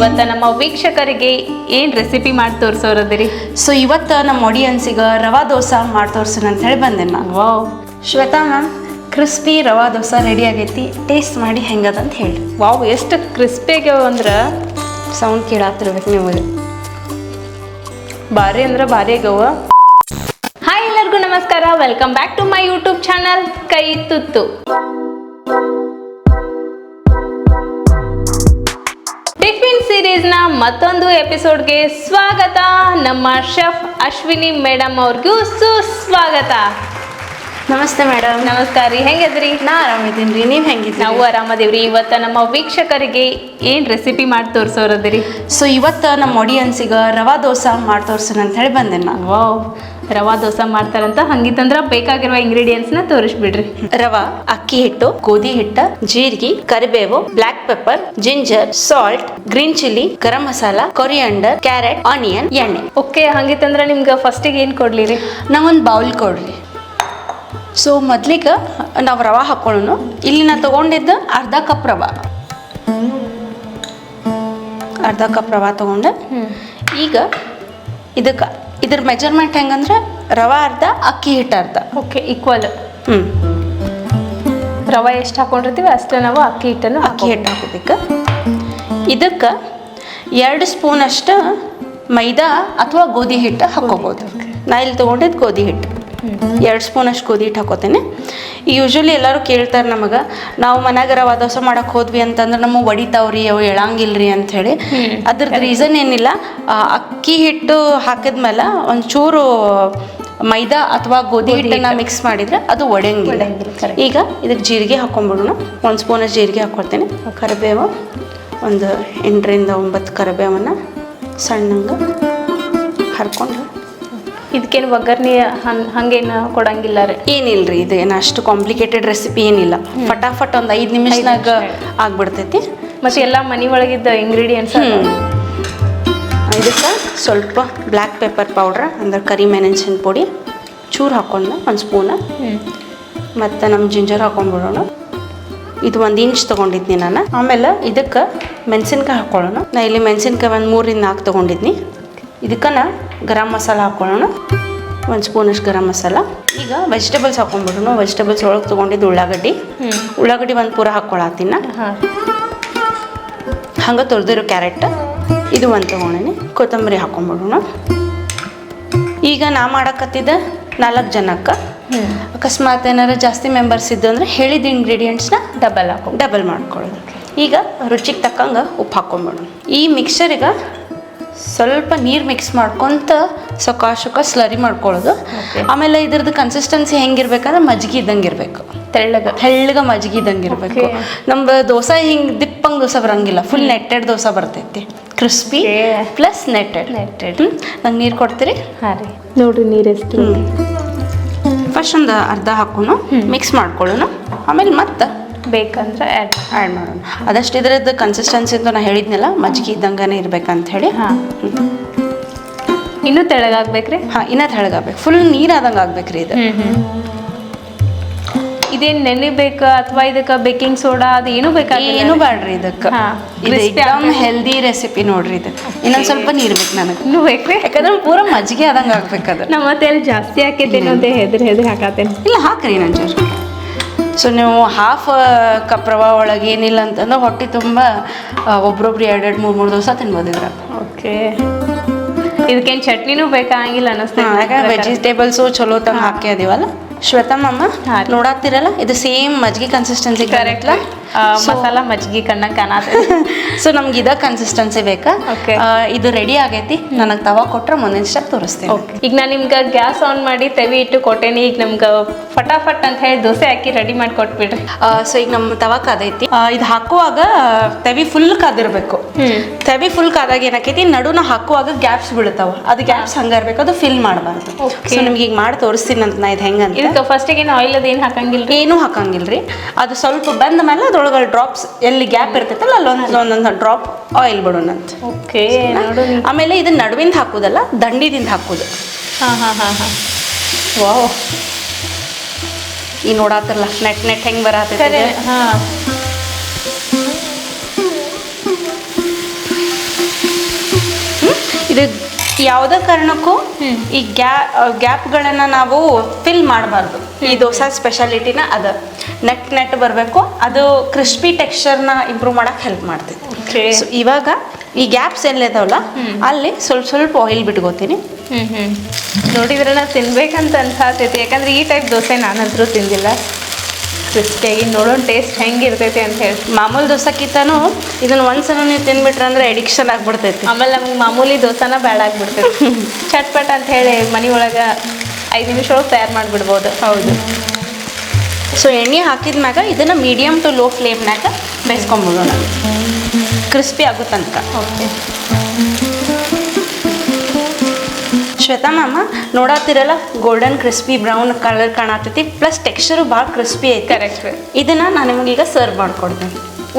ಇವತ್ತ ನಮ್ಮ ವೀಕ್ಷಕರಿಗೆ ಏನು ರೆಸಿಪಿ ಮಾಡಿ ತೋರ್ಸೋರದಿರಿ? ಸೊ ಇವತ್ತು ನಮ್ಮ ಆಡಿಯನ್ಸಿಗೆ ರವಾ ದೋಸೆ ಮಾಡಿ ತೋರಿಸೋಣ ಅಂತ ಹೇಳಿ ಬಂದೆ ನಾನು wow Shweta ma'am crispy rava dosa ready ಆಗೈತಿ. ಟೇಸ್ಟ್ ಮಾಡಿ ಹೆಂಗದ ಅಂತ ಹೇಳಿ. ವಾವ್ ಎಷ್ಟು ಕ್ರಿಸ್ಪಿ ಆಗ್ಯಾವ ಅಂದ್ರೆ? ಸೌಂಡ್ ಕೇಳಾತಿರ್ಬೇಕು ನಿಮಗೆ ಭಾರಿ ಅಂದ್ರೆ ಭಾರಿ ಆಗ್ಯಾವ. ಹಾಯ್ ಎಲ್ಲರಿಗೂ ನಮಸ್ಕಾರ. Welcome back to my YouTube channel Kai Tuttu ಸೀರೀಸ್ನ ಮತ್ತೊಂದು ಎಪಿಸೋಡ್ಗೆ ಸ್ವಾಗತ. ನಮ್ಮ ಶೆಫ್ ಅಶ್ವಿನಿ ಮೇಡಮ್ ಅವ್ರಿಗೂ ಸುಸ್ವಾಗತ. ನಮಸ್ತೆ ಮೇಡಮ್ ನಮಸ್ಕಾರ ರೀ ಹೆಂಗದ್ರಿ? ನಾ ಆರಾಮಿದ್ದೀನಿ ರೀ ನೀವು ಹೆಂಗಿದ್ರಿ ನಾವು ಆರಾಮದೇವ್ರಿ. ಇವತ್ತು ನಮ್ಮ ವೀಕ್ಷಕರಿಗೆ ಏನು ರೆಸಿಪಿ ಮಾಡಿ ತೋರಿಸೋರದ್ರಿ? ಸೊ ಇವತ್ತು ನಮ್ಮ ಆಡಿಯನ್ಸಿಗೆ ರವಾ ದೋಸೆ ಮಾಡಿ ತೋರಿಸೋಣ ಅಂತ ಹೇಳಿ ಬಂದೆ ನಾನು. ವಾವ್. ರವಾ ದೋಸೆ ಮಾಡ್ತಾರಂತ. ಹಂಗಿತ್ತಂದ್ರ ಬೇಕಾಗಿರುವ ಇಂಗ್ರೀಡಿಯೆಂಟ್ಸ್ನ ತೋರಿಸ್ಬಿಡ್ರಿ. ರವಾ ಅಕ್ಕಿ ಹಿಟ್ಟು ಗೋಧಿ ಹಿಟ್ಟು ಜೀರಿಗೆ ಕರಿಬೇವು black pepper ginger salt green chilli garam masala coriander carrot onion ಎಣ್ಣೆ. ಓಕೆ ಹಂಗಿತ್ತಂದ್ರ ನಿಮ್ಗೆ ಫಸ್ಟಿಗೆ ಏನು ಕೊಡ್ಲಿ ರೀ ನಂಗೊಂದು ಬೌಲ್ ಕೊಡ್ರಿ ಸೊ ಮೊದ್ಲಿಗೆ ನಾವು ರವಾ ಹಾಕೊಳ್ಳೋಣ ಇಲ್ಲಿ ನಾ ತಗೊಂಡಿದ್ದು ಅರ್ಧ ಕಪ್ ರವಾ. ಅರ್ಧ ಕಪ್ ರವಾ ತಗೊಂಡೆ. ಈಗ ಇದಕ್ಕೆ ಇದ್ರ ಮೆಜರ್ಮೆಂಟ್ ಹೆಂಗಂದ್ರೆ ರವೆ ಅರ್ಧ ಅಕ್ಕಿ ಹಿಟ್ಟು ಅರ್ಧ. ಓಕೆ ಈಕ್ವಲ್ ಹ್ಞೂ ರವೆ ಎಷ್ಟು ಹಾಕೊಂಡಿರ್ತೀವಿ ಅಷ್ಟೇ ನಾವು ಅಕ್ಕಿ ಹಿಟ್ಟನ್ನು ಅಕ್ಕಿ ಹಿಟ್ಟು ಹಾಕೋಬೇಕು. ಇದಕ್ಕೆ ಎರಡು ಸ್ಪೂನ್ ಅಷ್ಟು ಮೈದಾ ಅಥವಾ ಗೋಧಿ ಹಿಟ್ಟು ಹಾಕೋಬೋದು. ನಾ ಇಲ್ಲಿ ತೊಗೊಂಡಿದ್ದು ಗೋಧಿ ಹಿಟ್ಟು. ಎರಡು ಸ್ಪೂನ್ ಅಷ್ಟು ಗೋಧಿ ಹಿಟ್ಟು ಹಾಕೋತೇನೆ. ಯೂಶ್ವಲಿ ಎಲ್ಲರೂ ಕೇಳ್ತಾರೆ ನಮಗೆ ನಾವು ಮನ್ಯಾಗ ರವಾ ದೋಸೆ ಮಾಡಕ್ಕೆ ಹೋದ್ವಿ ಅಂತಂದ್ರೆ ನಮಗೆ ಒಡಿತಾವ್ರಿ ಅವು ಎಳಂಗಿಲ್ರಿ ಅಂಥೇಳಿ ಅದ್ರದ್ದು ರೀಸನ್ ಏನಿಲ್ಲ ಅಕ್ಕಿ ಹಿಟ್ಟು ಹಾಕಿದ್ಮೇಲೆ ಒಂಚೂರು ಮೈದಾ ಅಥವಾ ಗೋಧಿ ಹಿಟ್ಟನ್ನ ಮಿಕ್ಸ್ ಮಾಡಿದ್ರೆ ಅದು ಒಡೆಯಂಗಿಲ್ಲ. ಈಗ ಇದಕ್ಕೆ ಜೀರಿಗೆ ಹಾಕೊಂಡ್ಬಿಡೋಣ ಒಂದು ಸ್ಪೂನಷ್ಟು ಜೀರಿಗೆ ಹಾಕ್ಕೊಳ್ತೇನೆ ಕರಿಬೇವು ಒಂದು ಎಂಟರಿಂದ ಒಂಬತ್ತು ಕರಿಬೇವನ್ನು ಸಣ್ಣಂಗೆ ಹರ್ಕೊಂಡು ಇದಕ್ಕೇನು ಒಗ್ಗರಣೆ ಹಂಗ್ ಹಂಗೇನು ಕೊಡಂಗಿಲ್ಲ ರೀ. ಏನಿಲ್ರಿ ಇದು ಏನು ಅಷ್ಟು ಕಾಂಪ್ಲಿಕೇಟೆಡ್ ರೆಸಿಪಿ ಏನಿಲ್ಲ. ಫಟಾಫಟ್ ಒಂದು ಐದು ನಿಮಿಷದಾಗ ಆಗ್ಬಿಡ್ತೈತಿ. ಮತ್ತೆ ಎಲ್ಲ ಮನೆ ಒಳಗಿದ್ದ ಇಂಗ್ರೀಡಿಯೆಂಟ್ಸ್ ಇದಕ್ಕೆ ಸ್ವಲ್ಪ ಬ್ಲ್ಯಾಕ್ ಪೆಪ್ಪರ್ ಪೌಡ್ರ್ ಅಂದ್ರೆ ಕರಿ ಮೆಣಸಿನ ಪುಡಿ ಚೂರು ಹಾಕೊಂಡು ಒಂದು ಸ್ಪೂನ ಮತ್ತು ನಮ್ಮ ಜಿಂಜರ್ ಹಾಕೊಂಡ್ಬಿಡೋಣ. ಇದು ಒಂದು ಇಂಚ್ ತೊಗೊಂಡಿದ್ನಿ ನಾನು. ಆಮೇಲೆ ಇದಕ್ಕೆ ಮೆಣಸಿನ್ಕಾಯಿ ಹಾಕ್ಕೊಳ್ಳೋಣ ನಾ ಇಲ್ಲಿ ಮೆಣಸಿನ್ಕಾಯಿ ಒಂದು ಮೂರಿಂದ ನಾಲ್ಕು ತೊಗೊಂಡಿದ್ನಿ. ಇದಕ್ಕೆ ನಾ ಗರಂ ಮಸಾಲ ಹಾಕ್ಕೊಳ್ಳೋಣ. ಒಂದು ಸ್ಪೂನಷ್ಟು ಗರಂ ಮಸಾಲ. ಈಗ ವೆಜಿಟೇಬಲ್ಸ್ ಹಾಕೊಂಡ್ಬಿಡೋಣ ವೆಜಿಟೇಬಲ್ಸ್ ಒಳಗೆ ತೊಗೊಂಡಿದ್ದು ಉಳ್ಳಾಗಡ್ಡಿ. ಉಳ್ಳಾಗಡ್ಡಿ ಒಂದು ಪೂರ ಹಾಕ್ಕೊಳತ್ತೀನಿ ಹಂಗೆ ತೊರೆದಿರೋ ಕ್ಯಾರೆಟ್ ಇದು ಒಂದು ತೊಗೊಂಡಿನಿ. ಕೊತ್ತಂಬರಿ ಹಾಕೊಂಡ್ಬಿಡೋಣ ಈಗ ನಾ ಮಾಡಕತ್ತಿದ್ದ ನಾಲ್ಕು ಜನಕ್ಕೆ. ಅಕಸ್ಮಾತ್ ಏನಾರು ಜಾಸ್ತಿ ಮೆಂಬರ್ಸ್ ಇದ್ದು ಅಂದರೆ ಹೇಳಿದ ಇಂಗ್ರೀಡಿಯೆಂಟ್ಸ್ನ ಡಬಲ್ ಹಾಕೋ. ಡಬಲ್ ಮಾಡ್ಕೊಳ್ಳೋದು. ಈಗ ರುಚಿಗೆ ತಕ್ಕಂಗೆ ಉಪ್ಪು ಹಾಕೊಂಡ್ಬಿಡೋಣ ಈ ಮಿಕ್ಸರಿಗೆ ಸ್ವಲ್ಪ ನೀರು ಮಿಕ್ಸ್ ಮಾಡ್ಕೊತ ಸೊಕ್ಕ ಸ್ಲರಿ ಮಾಡ್ಕೊಳ್ಳೋದು ಆಮೇಲೆ ಇದ್ರದ್ದು ಕನ್ಸಿಸ್ಟೆನ್ಸಿ ಹೆಂಗಿರ್ಬೇಕಂದ್ರೆ ಮಜ್ಗಿ ಇದ್ದಂಗೆ ಇರಬೇಕು. ತೆಳ್ಳಗ. ತೆಳ್ಳಗ ಮಜ್ಗಿ ಇದ್ದಂಗೆ ಇರಬೇಕು. ನಮ್ಮ ದೋಸೆ ಹಿಂಗೆ ದಿಪ್ಪಂಗೆ ದೋಸೆ ಬರಂಗಿಲ್ಲ. ಫುಲ್ ನೆಟ್ಟೆಡ್ ದೋಸೆ ಬರ್ತೈತಿ. ಕ್ರಿಸ್ಪಿ ಪ್ಲಸ್ ನೆಟ್ಟೆಡ್ ನೆಟ್ಟೆಡ್ ನಂಗೆ ನೀರು ಕೊಡ್ತೀರಿ? ಹಾಂ ರೀ. ನೋಡ್ರಿ ನೀರು ಎಷ್ಟು ಫಸ್ಟ್ ಒಂದು ಅರ್ಧ ಹಾಕೋಣ. ಮಿಕ್ಸ್ ಮಾಡ್ಕೊಳ್ಳೋಣ. ಆಮೇಲೆ ಮತ್ತೆ. ಬೇಕಂದ್ರೆ ಆ್ಯಡ್ ಆ್ಯಡ್ ಮಾಡೋಣ. ಅದಷ್ಟು ಇದ್ರದ್ದು ಕನ್ಸಿಸ್ಟೆನ್ಸಿ ಅಂತ ನಾನು ಹೇಳಿದ್ನಲ್ಲ ಮಜ್ಜಿಗೆ ಇದ್ದಂಗೆ ಇರ್ಬೇಕಂತ ಹೇಳಿ. ಹಾಂ. ಇನ್ನೂ ತೆಳ್ಳಗಾಗ್ಬೇಕ್ರಿ? ಹಾಂ ಇನ್ನೂ ತೆಳಗಾಗ್ಬೇಕು ಫುಲ್ ನೀರು ಆದಂಗೆ ಆಗ್ಬೇಕ್ರಿ ಇದು. ಇದೇನು ನೆನಿಬೇಕಾ ಅಥವಾ ಇದಕ್ಕೆ ಬೇಕಿಂಗ್ ಸೋಡಾ ಅದು ಏನು ಬೇಕಾಗಿಲ್ಲ ಏನು ಬೇಡ್ರಿ ಇದಕ್ಕೆ. ಇದು ಎಕ್ದಮ್ ಹೆಲ್ದಿ ರೆಸಿಪಿ ನೋಡ್ರಿ ಇದು. ಇನ್ನೊಂದು ಸ್ವಲ್ಪ ನೀರು ಬೇಕು ನನಗೆ. ಇನ್ನೂ ಬೇಕ್ರಿ? ಯಾಕಂದ್ರೆ ಪೂರ ಮಜ್ಜಿಗೆ ಆದಂಗೆ ಅದು. ನಮ್ಮ ಮತ್ತೆ ಅಲ್ಲಿ ಜಾಸ್ತಿ ಹಾಕಿದ್ದೇನೆ ಅಂತ ಹೆದ್ರಿ ಹೆದ್ರಿ ಹಾಕತ್ತೇನೆ. ಇಲ್ಲ ಹಾಕ್ರಿ ನಂಜೂರು. ಸೊ ನೀವು ಹಾಫ್ ಕಪ್ ರವಾ ಒಳಗೆ ಏನಿಲ್ಲ ಅಂತಂದ್ರೆ ಹೊಟ್ಟೆ ತುಂಬ ಒಬ್ರೊಬ್ರು ಎರಡು ಎರಡು ಮೂರು ಮೂರು ದಿವಸ ತಿನ್ಬೋದು ಇದ್ರ ಓಕೆ. ಇದಕ್ಕೇನು ಚಟ್ನಿನೂ ಬೇಕಾಗಿಲ್ಲ ಅನ್ನಿಸ್ತಾ ಯಾಕಂದ್ರೆ ವೆಜಿಟೇಬಲ್ಸು ಚಲೋ ತಂದು ಹಾಕಿ ಅದೀವಲ್ಲ ಶ್ವೇತಾ ಮಮ್ಮ ಹಾ ರೀ. ನೋಡಾತಿರಲ್ಲ? ಇದು ಸೇಮ್ ಮಜ್ಜಿಗೆ ಕನ್ಸಿಸ್ಟೆನ್ಸಿ ಕರೆಕ್ಟ್ಲ ಮಸಾಲ ಮಜ್ಜಿಗೆ ಕಣ್ಣಂಗೆ ಕಾಣತ್ತೆ. ಸೊ ನಮ್ಗೆ ಇದ ಕನ್ಸಿಸ್ಟೆನ್ಸಿ ಬೇಕಾ? ಇದು ರೆಡಿ ಆಗೈತಿ. ನನಗೆ ತವಾ ಕೊಟ್ರೆ ಮುಂದಿನ ಸ್ಟೆಪ್ ತೋರಿಸ್ತೀನಿ. ಈಗ ನಾನು ನಿಮ್ಗೆ ಗ್ಯಾಸ್ ಆನ್ ಮಾಡಿ ತೆವಿ ಇಟ್ಟು ಕೊಟ್ಟೇನಿ. ಈಗ ನಮ್ಗೆ ಫಟಾಫಟ್ ಅಂತ ಹೇಳಿ ದೋಸೆ ಹಾಕಿ ರೆಡಿ ಮಾಡಿ ಕೊಟ್ಬಿಡ್ರಿ ಸೊ ಈಗ ನಮ್ಮ ತವಾ ಕಾದೈತಿ. ಇದು ಹಾಕುವಾಗ ತೆವಿ ಫುಲ್ ಕಾದಿರ್ಬೇಕು. ತೆವಿ ಫುಲ್ ಕಾದಾಗ ಏನಾಕೈತಿ? ನಡುನ ಹಾಕುವಾಗ ಗ್ಯಾಪ್ಸ್ ಬೀಳ್ತಾವ. ಅದು ಗ್ಯಾಪ್ಸ್ ಹಂಗ ಇರ್ಬೇಕು ಅದು ಫಿಲ್ ಮಾಡಬಾರ್ದು. ಸೊ ನಿಮ್ಗೆ ಈಗ ಮಾಡಿ ತೋರಿಸ್ತೀನಿ ಅಂತ ನಾ ಇದು ಹೆಂಗಂತ ಇದಕ್ಕೆ ಫಸ್ಟಿಗೆ ಏನು ಆಯಿಲ್ ಅದೇನು ಹಾಕಂಗಿಲ್ಲ ಏನೂ ಹಾಕಂಗಿಲ್ರಿ? ಅದು ಸ್ವಲ್ಪ ಬಂದ ಮೇಲೆ ಅದ್ರೊಳಗೆ ಡ್ರಾಪ್ಸ್ ಎಲ್ಲಿ ಗ್ಯಾಪ್ ಇರ್ತೈತಲ್ಲ ಅಲ್ಲೊಂದು ಒಂದೊಂದು ಡ್ರಾಪ್ ಆಯಿಲ್ ಬಿಡೋಣಂತ. ಓಕೆ ಆಮೇಲೆ ಇದನ್ನ ನಡುವಿಂದ ಹಾಕೋದಲ್ಲ ದಂಡಿದಿಂದ ಹಾಕೋದು. ಹಾಂ ಹಾಂ ಹಾಂ ಹಾಂ. ವಾವ್. ಈ ನೋಡಾತಿರಲ್ಲ ನೆಟ್ ನೆಟ್ ಹೆಂಗ್ ಬರಾತೈತೆ ಹಾಂ. ಇದು ಯಾವುದೇ ಕಾರಣಕ್ಕೂ ಈ ಗ್ಯಾ ಗ್ಯಾಪ್ಗಳನ್ನು ನಾವು ಫಿಲ್ ಮಾಡಬಾರ್ದು. ಈ ದೋಸೆ ಸ್ಪೆಷಾಲಿಟಿನ ಅದ. ನೆಟ್ ನೆಟ್ ಬರಬೇಕು. ಅದು ಕ್ರಿಸ್ಪಿ ಟೆಕ್ಸ್ಚರ್ನ ಇಂಪ್ರೂವ್ ಮಾಡಕ್ಕೆ ಹೆಲ್ಪ್ ಮಾಡ್ತೈತಿ. ಇವಾಗ ಈ ಗ್ಯಾಪ್ಸ್ ಎಲ್ಲಿದಾವಲ್ಲ ಅಲ್ಲಿ ಸ್ವಲ್ಪ ಸ್ವಲ್ಪ ಆಯಿಲ್ ಬಿಟ್ಕೋತೀನಿ. ನೋಡಿದ್ರೆ ನಾ ತಿನ್ಬೇಕಂತ ಅನ್ಸಾತೈತಿ. ಯಾಕಂದ್ರೆ ಈ ಟೈಪ್ ದೋಸೆ ನಾನಂತರೂ ತಿಂದಿಲ್ಲ. ಕ್ರಿಸ್ಪಿಯಾಗಿ ನೋಡೋಣ ಟೇಸ್ಟ್ ಹೆಂಗೆ ಇರ್ತೈತೆ ಅಂತ ಹೇಳಿ. ಮಾಮೂಲಿ ದೋಸೆಕ್ಕಿಂತನೂ ಇದನ್ನ ಒಂದ್ಸಲ ನೀವು ತಿನ್ಬಿಟ್ರೆ ಅಂದ್ರೆ ಅಡಿಕ್ಷನ್ ಆಗ್ಬಿಡ್ತೈತಿ. ಆಮೇಲೆ ನಮ್ಗೆ ಮಾಮೂಲಿ ದೋಸೆನ ಬೇಡ ಆಗ್ಬಿಡ್ತೈತಿ. ಚಟ್ಪಟ್ ಅಂತ ಹೇಳಿ ಮನೆ ಒಳಗೆ ಐದು ನಿಮಿಷ ಒಳಗೆ ತಯಾರು ಮಾಡಿಬಿಡ್ಬೋದು. ಹೌದು. ಸೊ ಎಣ್ಣೆ ಹಾಕಿದ ಮ್ಯಾಗ ಇದನ್ನು ಮೀಡಿಯಮ್ ಟು ಲೋ ಫ್ಲೇಮ್ನಾಗ ಬೇಯಿಸ್ಕೊಂಬಿಡೋಣ ಕ್ರಿಸ್ಪಿ ಆಗುತ್ತಂತ. ತನಕ ಓಕೆ ಶ್ವೇತಾ ಮ್ಯಾಮ ನೋಡತ್ತಿರಲ್ಲ ಗೋಲ್ಡನ್ ಕ್ರಿಸ್ಪಿ ಬ್ರೌನ್ ಕಲರ್ ಕಾಣತೈತಿ ಪ್ಲಸ್ ಟೆಕ್ಸ್ಚರು ಭಾಳ ಕ್ರಿಸ್ಪಿ ಐತಿ. ಕರೆಕ್ಟ್ ಇದನ್ನ ನಾನು ನಿಮಗೀಗ ಸರ್ವ್ ಮಾಡ್ಕೊಡ್ತೀನಿ.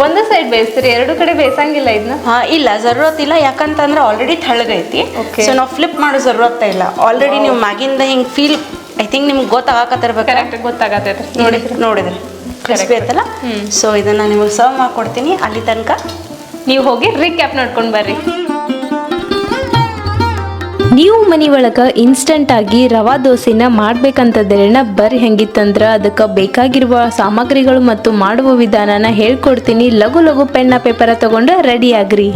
ಒಂದು ಸೈಡ್ ಬೇಯಿಸ್ತೀರಿ ಎರಡು ಕಡೆ ಬೇಯಿಸಂಗಿಲ್ಲ ಇದನ್ನ ಹಾ ಇಲ್ಲ ಜರೂರತ್ ಇಲ್ಲ ಯಾಕಂತಂದ್ರೆ ಆಲ್ರೆಡಿ ತಳ್ಳಗೈತಿ. ಸೊ ನಾವು ಫ್ಲಿಪ್ ಮಾಡೋ ಜರೂರತ್ತ ಇಲ್ಲ. ಆಲ್ರೆಡಿ ನೀವು ಮ್ಯಾಗಿಂದ ಹಿಂಗೆ ಫೀಲ್ ಐ ಥಿಂಕ್ ನಿಮ್ಗೆ ಗೊತ್ತಾಗಕತ್ತಿರ್ಬೇಕು? ಕರೆಕ್ಟ್ ಗೊತ್ತಾಗತ್ತೈತೆ ನೋಡಿದ್ರೆ. ನೋಡಿದ್ರೆ ಕ್ರಿಸ್ಪಿ. ಐತಲ್ಲ. ಸೊ ಇದನ್ನ ನಿಮಗೆ ಸರ್ವ್ ಮಾಡ್ಕೊಡ್ತೀನಿ. ಅಲ್ಲಿ ತನಕ ನೀವು ಹೋಗಿ ರೀಕ್ಯಾಪ್ ನೋಡ್ಕೊಂಡು ಬರ್ರಿ. ನೀವು ಮನೆ ಒಳಗೆ ಇನ್ಸ್ಟಂಟ್ ಆಗಿ ರವಾ ದೋಸೆನ ಮಾಡ್ಬೇಕಂತಂದ್ರೆನ ಬರ್ ಹೆಂಗಿತ್ತಂದ್ರೆ ಅದಕ್ಕೆ ಬೇಕಾಗಿರುವ ಸಾಮಗ್ರಿಗಳು ಮತ್ತು ಮಾಡುವ ವಿಧಾನನ ಹೇಳ್ಕೊಡ್ತೀನಿ. ಲಘು ಲಘು ಪೆನ್ನ ಪೇಪರ ತಗೊಂಡ್ರೆ ರೆಡಿ ಆಗ್ರಿ.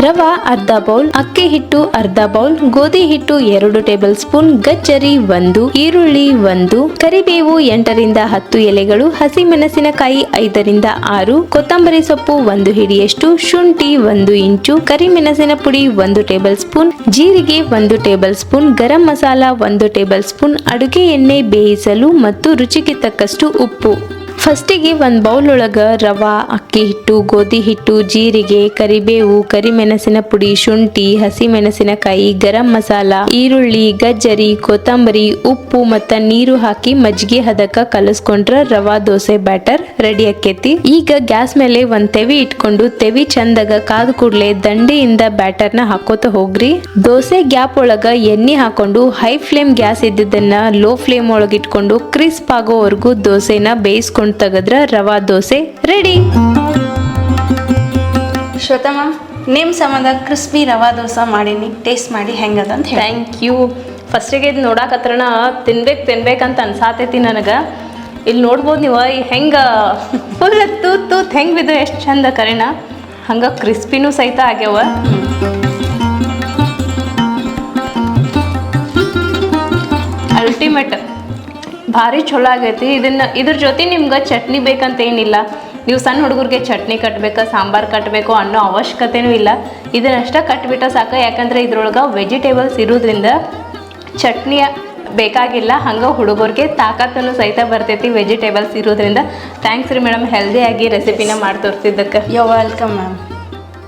ರವಾ ಅರ್ಧ ಬೌಲ್, ಅಕ್ಕಿ ಹಿಟ್ಟು ಅರ್ಧ ಬೌಲ್, ಗೋಧಿ ಹಿಟ್ಟು ಎರಡು ಟೇಬಲ್ ಸ್ಪೂನ್, ಗಜ್ಜರಿ ಒಂದು, ಈರುಳ್ಳಿ ಒಂದು, ಕರಿಬೇವು ಎಂಟರಿಂದ ಹತ್ತು ಎಲೆಗಳು, ಹಸಿಮೆಣಸಿನಕಾಯಿ ಐದರಿಂದ ಆರು, ಕೊತ್ತಂಬರಿ ಸೊಪ್ಪು ಒಂದು ಹಿಡಿಯಷ್ಟು, ಶುಂಠಿ ಒಂದು ಇಂಚು, ಕರಿಮೆಣಸಿನ ಪುಡಿ ಒಂದು ಟೇಬಲ್ ಸ್ಪೂನ್, ಜೀರಿಗೆ ಒಂದು ಟೇಬಲ್ ಸ್ಪೂನ್, ಗರಂ ಮಸಾಲ ಒಂದು ಟೇಬಲ್ ಸ್ಪೂನ್, ಅಡುಗೆ ಎಣ್ಣೆ ಬೇಯಿಸಲು ಮತ್ತು ರುಚಿಗೆ ತಕ್ಕಷ್ಟು ಉಪ್ಪು. ಫಸ್ಟಿಗೆ ಒಂದು ಬೌಲ್ ಒಳಗ ರವಾ, ಅಕ್ಕಿ ಹಿಟ್ಟು, ಗೋಧಿ ಹಿಟ್ಟು, ಜೀರಿಗೆ, ಕರಿಬೇವು, ಕರಿಮೆಣಸಿನ ಪುಡಿ, ಶುಂಠಿ ಹಸಿ ಮೆಣಸಿನಕಾಯಿ ಗರಂ ಮಸಾಲ, ಈರುಳ್ಳಿ, ಗಜ್ಜರಿ, ಕೊತ್ತಂಬರಿ, ಉಪ್ಪು ಮತ್ತು ನೀರು ಹಾಕಿ ಮಜ್ಜಿಗೆ ಹದಕ್ಕ ಕಲಸ್ಕೊಂಡ್ರೆ ರವಾ ದೋಸೆ ಬ್ಯಾಟರ್ ರೆಡಿ ಆಕೇತಿ ಈಗ ಗ್ಯಾಸ್ ಮೇಲೆ ಒಂದು ತೆವಿ ಇಟ್ಕೊಂಡು ತೆವಿ ಚಂದಾಗ ಕಾದ ಕೂಡಲೇ ದಂಡೆಯಿಂದ ಬ್ಯಾಟರ್ನ ಹಾಕೋತ ಹೋಗ್ರಿ. ದೋಸೆ ಗ್ಯಾಪ್ ಒಳಗ ಎಣ್ಣೆ ಹಾಕೊಂಡು ಹೈ ಫ್ಲೇಮ್ ಗ್ಯಾಸ್ ಇದ್ದಿದ್ದನ್ನ ಲೋ ಫ್ಲೇಮ್ ಒಳಗಿಟ್ಕೊಂಡು ಕ್ರಿಸ್ಪ್ ಆಗೋವರೆಗೂ ದೋಸೆನ ಬೇಯಿಸ್ಕೊಂಡು ತೆಗೆದ್ರ ರವಾ ದೋಸೆ ರೆಡಿ. ಶ್ವೇತಮ್ಮ ನಿಮ್ಮ ಸಂಬಂಧ ಕ್ರಿಸ್ಪಿ ರವಾ ದೋಸೆ ಮಾಡೀನಿ ಟೇಸ್ಟ್ ಮಾಡಿ ಹೆಂಗದ ಅಂತ ಥ್ಯಾಂಕ್ ಯು ಫಸ್ಟಿಗೆ ಇದು ನೋಡಾಕತ್ರಣ ತಿನ್ಬೇಕು ತಿನ್ಬೇಕಂತ ಅನ್ಸಾತೈತಿ ನನಗೆ. ಇಲ್ಲಿ ನೋಡ್ಬೋದು ನೀವು ಹೆಂಗೆ ಫುಲ್ ತೂತ್ ತೂತ್ ಹೆಂಗೆ ಬಿದ್ದು ಎಷ್ಟು ಚಂದ ಕರೆಣ ಹಂಗೆ ಕ್ರಿಸ್ಪಿನೂ ಸಹಿತ ಆಗ್ಯಾವ. ಅಲ್ಟಿಮೇಟ್ ಭಾರಿ ಚಲೋ ಆಗೈತಿ. ಇದನ್ನ, ಇದ್ರ ಜೊತೆ ನಿಮ್ಗೆ ಚಟ್ನಿ ಬೇಕಂತ ಏನಿಲ್ಲ ನೀವು ಸಣ್ಣ ಹುಡುಗರಿಗೆ ಚಟ್ನಿ ಕಟ್ಟಬೇಕು ಸಾಂಬಾರು ಕಟ್ಟಬೇಕು ಅನ್ನೋ ಅವಶ್ಯಕತೆನೂ ಇಲ್ಲ. ಇದನ್ನಷ್ಟ ಕಟ್ಬಿಟ್ಟ ಸಾಕು. ಯಾಕಂದ್ರೆ ಇದ್ರೊಳಗೆ ವೆಜಿಟೇಬಲ್ಸ್ ಇರೋದ್ರಿಂದ ಚಟ್ನಿ ಬೇಕಾಗಿಲ್ಲ. ಹಂಗೆ ಹುಡುಗರಿಗೆ ತಾಕತ್ತನ್ನು ಸಹಿತ ಬರ್ತೈತಿ ವೆಜಿಟೇಬಲ್ಸ್ ಇರೋದ್ರಿಂದ. ಥ್ಯಾಂಕ್ಸ್ ರೀ ಮೇಡಮ್ ಹೆಲ್ದಿಯಾಗಿ ರೆಸಿಪಿನ ಮಾಡಿ ತೋರಿಸಿದ್ದಕ್ಕೆ ಯೋ ವೆಲ್ಕಮ್ ಮ್ಯಾಮ್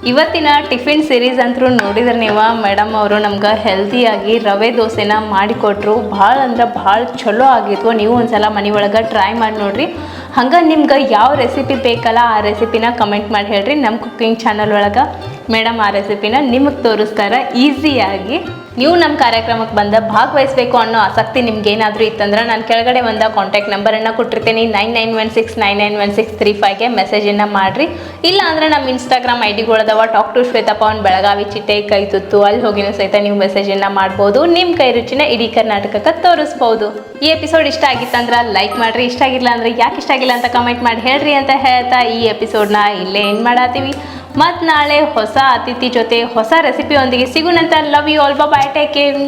ಇವತ್ತಿನ ಟಿಫಿನ್ ಸಿರೀಸ್ ಅಂತೂ ನೋಡಿದ್ರೆ ನೀವು? ಮೇಡಮ್ ಅವರು ನಮ್ಗೆ ಹೆಲ್ದಿಯಾಗಿ ರವೆ ದೋಸೆನ ಮಾಡಿಕೊಟ್ರು. ಭಾಳ ಅಂದ್ರೆ ಭಾಳ ಚಲೋ ಆಗಿತ್ತು ನೀವು ಒಂದ್ಸಲ ಮನೆ ಒಳಗೆ ಟ್ರೈ ಮಾಡಿ ನೋಡಿರಿ. ಹಂಗೆ ನಿಮ್ಗೆ ಯಾವ ರೆಸಿಪಿ ಬೇಕಲ್ಲ ಆ ರೆಸಿಪಿನ ಕಮೆಂಟ್ ಮಾಡಿ ಹೇಳ್ರಿ. ನಮ್ಮ ಕುಕ್ಕಿಂಗ್ ಚಾನಲ್ ಒಳಗೆ. ಮೇಡಮ್, ಆ ರೆಸಿಪಿನ ನಿಮಗೆ ತೋರಿಸ್ತಾರೆ. ಈಸಿಯಾಗಿ ನೀವು ನಮ್ಮ ಕಾರ್ಯಕ್ರಮಕ್ಕೆ ಬಂದ ಭಾಗವಹಿಸಬೇಕು ಅನ್ನೋ ಆಸಕ್ತಿ ನಿಮ್ಗೆ ಏನಾದರೂ ಇತ್ತಂದ್ರೆ ನಾನು ಕೆಳಗಡೆ ಒಂದು ಕಾಂಟ್ಯಾಕ್ಟ್ ನಂಬರನ್ನು ಕೊಟ್ಟಿರ್ತೀನಿ. Nine nine one six, nine nine one six three ಫೈವ್ಗೆ ಮೆಸೇಜನ್ನು ಮಾಡಿರಿ. ಇಲ್ಲ ಅಂದರೆ ನಮ್ಮ ಇನ್ಸ್ಟಾಗ್ರಾಮ್ ಐ ಡಿಗಳದವ ಟಾಕ್ ಟು ಶ್ವೇತಾ ಪವನ್ ಬೆಳಗಾವಿ ಚಿಟ್ಟೆ, ಕೈ ತುತ್ತು, ಅಲ್ಲಿ ಹೋಗಿನೂ ಸಹಿತ ನೀವು ಮೆಸೇಜನ್ನು ಮಾಡ್ಬೋದು. ನಿಮ್ಮ ಕೈ ರುಚಿನ ಇಡೀ ಕರ್ನಾಟಕಕ್ಕೆ ತೋರಿಸ್ಬೋದು. ಈ ಎಪಿಸೋಡ್ ಇಷ್ಟ ಆಗಿತ್ತಂದ್ರೆ ಲೈಕ್ ಮಾಡಿರಿ. ಇಷ್ಟ ಆಗಿಲ್ಲ ಅಂದರೆ ಯಾಕೆ ಇಷ್ಟ ಆಗಿಲ್ಲ ಅಂತ ಕಮೆಂಟ್ ಮಾಡಿ ಹೇಳ್ರಿ ಅಂತ ಹೇಳ್ತಾ ಈ ಎಪಿಸೋಡ್ನ ಇಲ್ಲೇ ಏನು ಮಾಡತ್ತೀವಿ ಮತ್ತು ನಾಳೆ ಹೊಸ ಅತಿಥಿ ಜೊತೆ ಹೊಸ ರೆಸಿಪಿಯೊಂದಿಗೆ ಸಿಗೋಣಂತ love you all bye take care